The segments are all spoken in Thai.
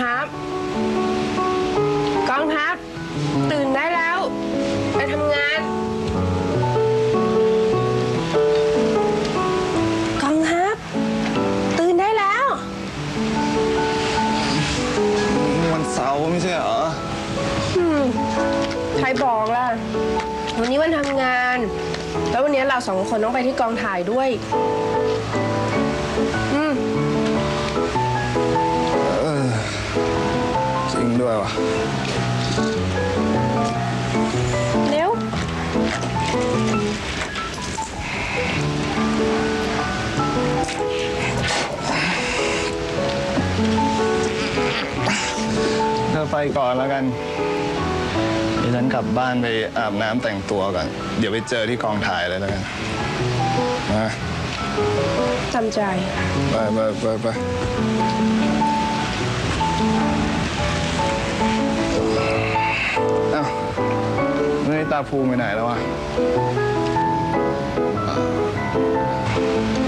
ทัพกองทัพตื่นได้แล้ว ไปทำงาน กองทัพตื่นได้แล้ว วันเสาร์ไม่ใช่เหรออืมใครบอกล่ะ วันนี้วันทำงาน แล้ววันนี้เราสองคนต้องไปที่กองถ่ายด้วย ด้วยว่ะ เร็ว เธอไปก่อนแล้วกันเดี๋ยวฉันกลับบ้านไปอาบน้ำแต่งตัวก่อน เดี๋ยวไปเจอที่กองถ่ายเลยแล้วกันนะจำใจ ไปไปไปไป ตาภูมิไปไหนแล้ววะ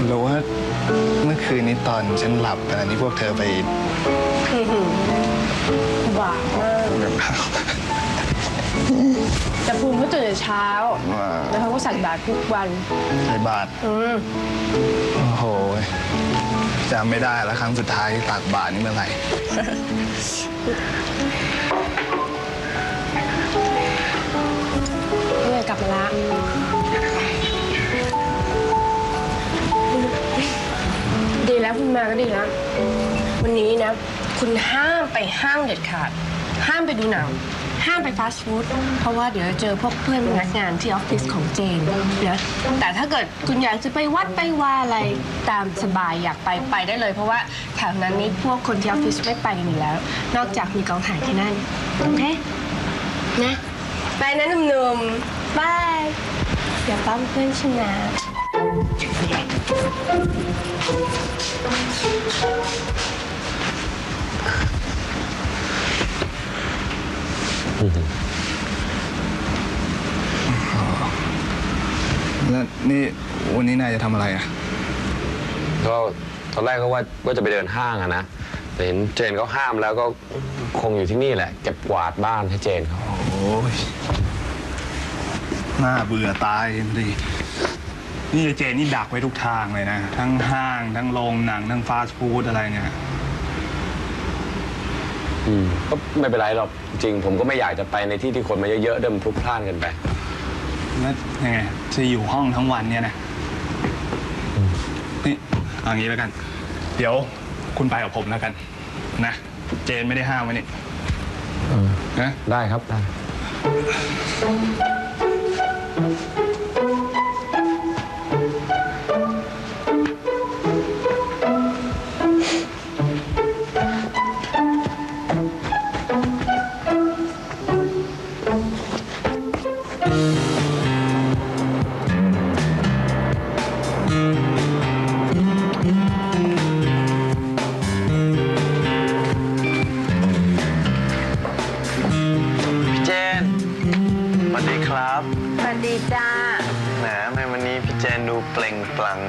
หรือว่าเมื่อคืนนี้ตอนฉันหลับขณะนี้พวกเธอไปบาปมากกับเขาแต่ภูมิเขาตื่นแต่เช้าว่าแล้วเขาก็ใส่บาตรทุกวันใส่บาทอืมโอ้โหจำไม่ได้แล้วครั้งสุดท้ายที่ตักบาทนี่เมื่อไหร่ ลับมาละดีแล้วคุณมาก็ดีแล้ว วันนี้นะ คุณห้ามไปห้างเด็ดขาด ห้ามไปดูหนัง ห้ามไปฟาสต์ฟู้ดเพราะว่าเดี๋ยวจะเจอพวกเพื่อนพนักงานที่ออฟฟิศของเจนนะแต่ถ้าเกิดคุณอยากจะไปวัดไปว่าอะไรตามสบายอยากไปไปได้เลย เพราะว่าแถวนั้นนี่พวกคนที่ออฟฟิศไม่ไปกันอยู่แล้ว นอกจากมีกองถ่ายที่นั่นโอเคนะไปนะหนุ่มๆ บายอย่าปั้มเพื่อนฉันนะแล้วนี่วันนี้นายจะทำอะไรอะ ก็ตอนแรกก็ว่าว่าจะไปเดินห้างอะนะแต่เห็นเจนเขาห้ามแล้วก็คงอยู่ที่นี่แหละเก็บกวาดบ้านให้เจนเขา โอ้ย น่าเบื่อตายดินี่เจนนี่ดักไว้ทุกทางเลยนะ ทั้งห้าง ทั้งโรงหนัง ทั้งฟาสต์ฟู้ดอะไรเนี่ย อืมก็ไม่เป็นไรหรอกจริง ผมก็ไม่อยากจะไปในที่ที่คนมาเยอะๆเดิมนพลุกพล่านกันไป แล้วยังไงจะอยู่ห้องทั้งวันเนี่ยนะ นี่เอางี้แล้วกัน เดี๋ยวคุณไปกับผมแล้วกัน นะ เจนไม่ได้ห้ามไว้นี่นะ ได้ครับได้ พี่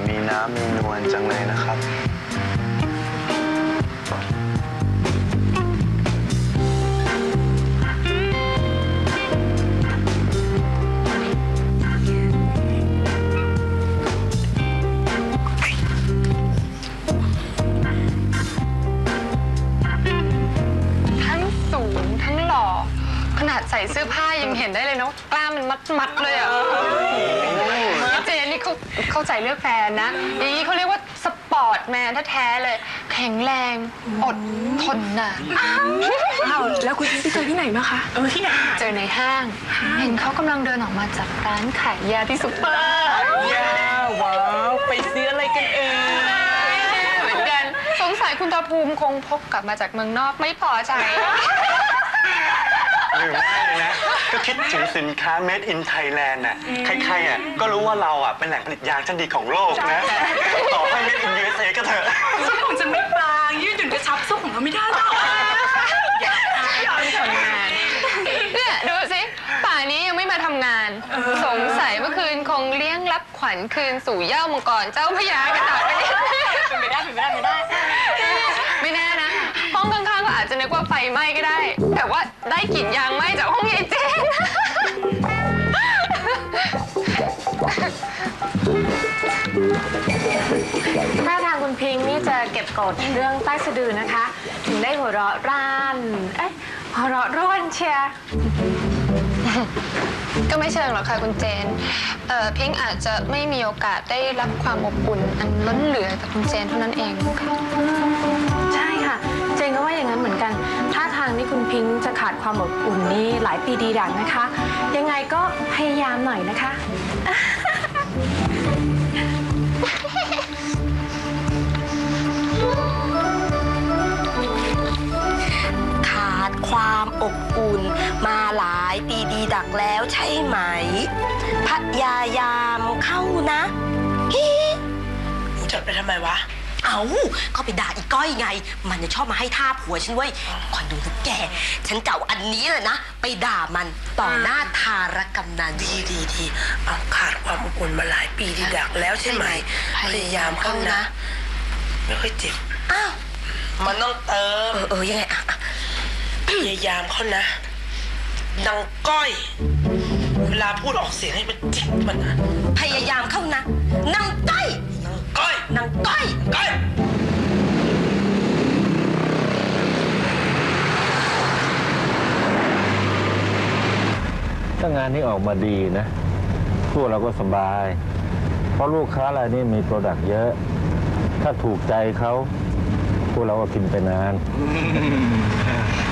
มีน้ำมีนวลจังเลยนะครับทั้งสูงทั้งหล่อ ขนาดใส่เสื้อผ้ายังเห็นได้เลยนะว่ากล้ามมันมัดมัดๆเลยอะเจ นนี่เขาเข้าใจเลือกแฟนนะ อย่างนี้เขาเรียกว่าสปอร์ตแมนแท้ๆเลย แข็งแรง อดทนนานอ้าวแล้วคุณไปเจอที่ไหนมาคะเออที่ไหนเจอในห้าง เห็นเขากำลังเดินออกมาจากร้านขายยาที่ซุปเปอร์ว้าวไปซื้ออะไรกันเองเหมือนกันสงสัยคุณตาภูมิคงพกกลับมาจากเมืองนอกไม่พอใจหรือไม่เลยนะ ก็คิดถึงสินค้า made in Thailand น่ะใครๆอะก็รู้ว่าเราอะเป็นแหล่งผลิตยางชั้นดีของโลกนะ ต่อให้ made in USA ก็เถอะมันจะไม่บางยืดหยุ่นกระชับสู้ของเราไม่ได้หรอกทำงาน เนี่ยดูสิป่านนี้ยังไม่มาทำงาน สงสัยเมื่อคืนคงเลี้ยงรับขวัญคืนสู่เหย้ามังกรเจ้าพระยากระต่ายไปเนี่ยเป็นไปได้เป็นไปได้เป็นไปได้ ไม่แน่นะ ห้องข้างๆก็อาจจจะนึกว่าไฟไหม้ก็ได้ แต่ว่าได้กลิ่นยางไหม้จากห้องยาย เจนถ้าทางคุณพิงค์นี่จะเก็บกดเรื่องใต้สะดือนะคะ ถึงได้หัวเราะร่าน เอ๊ะหัวเราะร่วนเชียร์ก็ไม่เชิงหรอกค่ะคุณเจนเอ่อพิงค์อาจจะไม่มีโอกาสได้รับความอบอุ่นอันล้นเหลือจากคุณเจนเท่านั้นเองค่ะ ใช่ค่ะ เจนก็ว่าอย่างนั้นเหมือนกัน ทางที่คุณพิงค์จะขาดความอบอุ่นนี่หลายปีดีดักนะคะ ยังไงก็พยายามหน่อยนะคะ ขาดความอบอุ่น มาหลายปีดีดักแล้วใช่ไหม พยายามเข้านะฮิจดไปทำไมวะ เอาก็ไปด่าอีก้อยไง มันจะชอบมาให้ท่าผัวฉันเว้ยคอยดูนะแก ฉันเก่าอันนี้แหละนะ ไปด่ามันต่อหน้าทารกำนันดีดีดีเอาขาดความอบอุ่นมาหลายปีดีดักแล้วใช่ไหม พยายามเข้านะ ไม่ค่อยเจ็บ อ้าว มันต้องเติม เออเออยังไงอะอะพยายามเขานะนางก้อย เวลาพูดออกเสียงให้มันจิกมันนะพยายามเข้านะนางก้อย นางก้อยนางก้อยก้อยถ้างานนี้ออกมาดีนะ พวกเราก็สบาย เพราะลูกค้ารายนี้มีโปรดักต์เยอะ ถ้าถูกใจเขาพวกเราก็กินไปนาน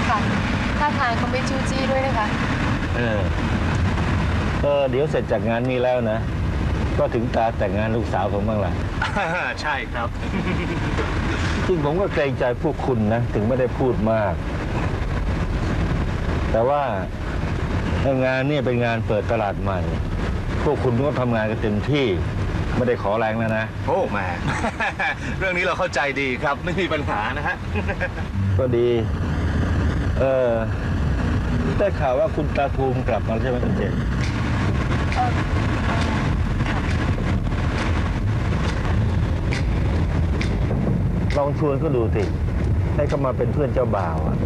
ค่ะท่าทางเขาไม่จู้จี้ด้วยนะคะ เออ เออ เดี๋ยวเสร็จจากงานนี้แล้วนะ ก็ถึงตาแต่งงานลูกสาวผมบ้างล่ะ ใช่ครับจริงผมก็เกรงใจพวกคุณนะ ถึงไม่ได้พูดมาก แต่ว่าไอ้งานเนี่ยเป็นงานเปิดตลาดใหม่ พวกคุณก็ทำงานกันเต็มที่ไม่ได้ขอแรงแล้วนะ โอ้แหม่ เรื่องนี้เราเข้าใจดีครับ ไม่มีปัญหานะฮะ ก็ดี เออได้ข่าวว่าคุณตาภูมิกลับมาแล้วใช่ไหมคุณเจน องชวนเขาดูสิให้เขามาเป็นเพื่อนเจ้าบ่าวอะ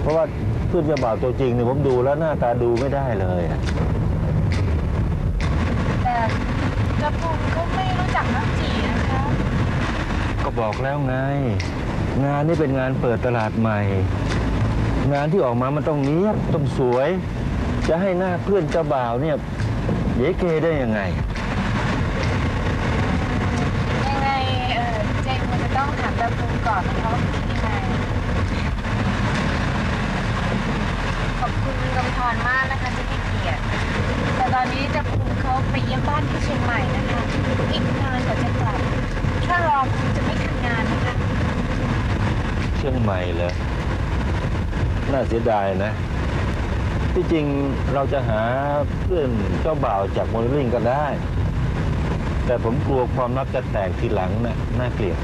เพราะว่าเพื่อนเจ้าบ่าวตัวจริงเนี่ยผมดูแล้วหน้าตาดูไม่ได้เลยอะแต่กระผมก็ไม่รู้จักนักจีนะคะ ก็บอกแล้วไง งานนี้เป็นงานเปิดตลาดใหม่ งานที่ออกมามันต้องเนี้ยบต้องสวย จะให้หน้าเพื่อนเจ้าบ่าวเนี่ยเยเกได้ยังไงยังไงเออเจนควรจะต้องถามตาภูมิก่อนนะคะว่าคิดยังไง ขอบคุณกำธ รมากนะคะที่ให้เกียรติแต่ตอนนี้ตาภูมิเขาไปเยี่ยมบ้านที่เชียงใหม่นะคะอีกนานกว่าจะกลับถ้ารอคงจะไม่ทันงานนะคะเชียงใหม่เหรอน่าเสียดายนะ ที่จริงเราจะหาเพื่อนเจ้าบ่าวจากโมเดลลิ่งก็ได้ แต่ผมกลัวความรักจะแตกทีหลังนะน่าเกลียด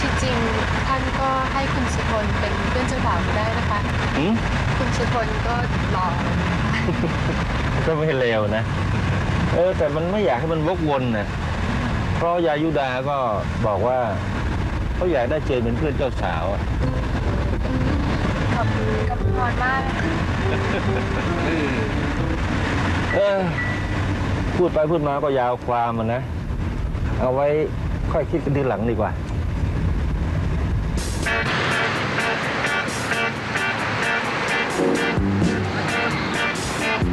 ที่จริงท่านก็ให้คุณสุพลเป็นเพื่อนเจ้าบ่าวก็ได้นะคะ หืมคุณสุพลก็หล่อก็ไม่เลวนะ เออ แต่มันไม่อยากให้มันวกวนนะเพราะยายุดาก็บอกว่าเขาอยากได้เจนเป็นเพื่อนเจ้าสาวอะขอบคุณกำธรมากนะคะ เออ พูดไปพูดมาก็ยาวความมันนะ เอาไว้ค่อยคิดกันทีหลังดีกว่า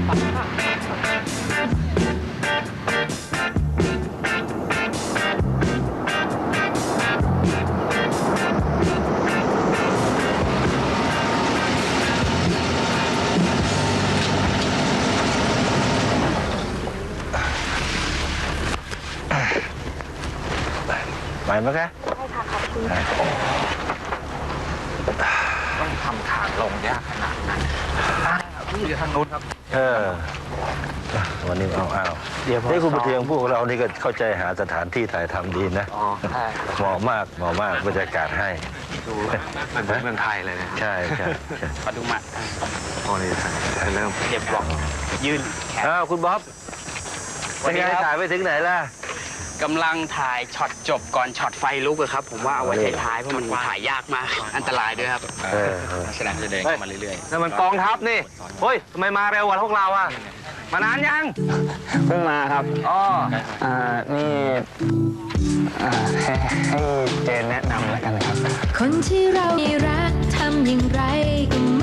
ไปไหมคะต้องทำทางลงยากขนาดนั้นพี่ อยู่ทางนู้นครับ เออวันนี้เอาเอาเดี๋ยวผมนี่คุณซ้อมประเทียงพวกเรานี่ก็เข้าใจหาสถานที่ถ่ายทำดีนะอ๋อใช่ เหมาะมากเหมาะมากบรรยากาศให้ ดูเหมือนเมืองไทยเลยนะใช่ใช่ใช่ปทุมอะโอ้นี่เริ่มเก็บบอก ยื่นแขนอ้าวคุณบ๊อบสวัเป็สนดีไงครับ ถ่ายไปถึงไหนล่ะ กกำลังถ่ายช็อตจบก่อนช็อตไฟลุกอะครับ ผมว่าเอาไว้ท้ายๆเพราะมันถ่ายยากมาก อันตรายด้วยครับเออแสดงจะเดินเข้ามาเรื่อยนั่นมันกองทัพนี่ เฮ้ยทำไมมาเร็วกว่าพวกเราอะมานานยัง เพิ่งมาครับ อ๋อ อ่า นี่ อ่า ให้ให้เจนแนะนำแล้วกันนะครับ คนที่เรารักทำอย่างไรก็ไม่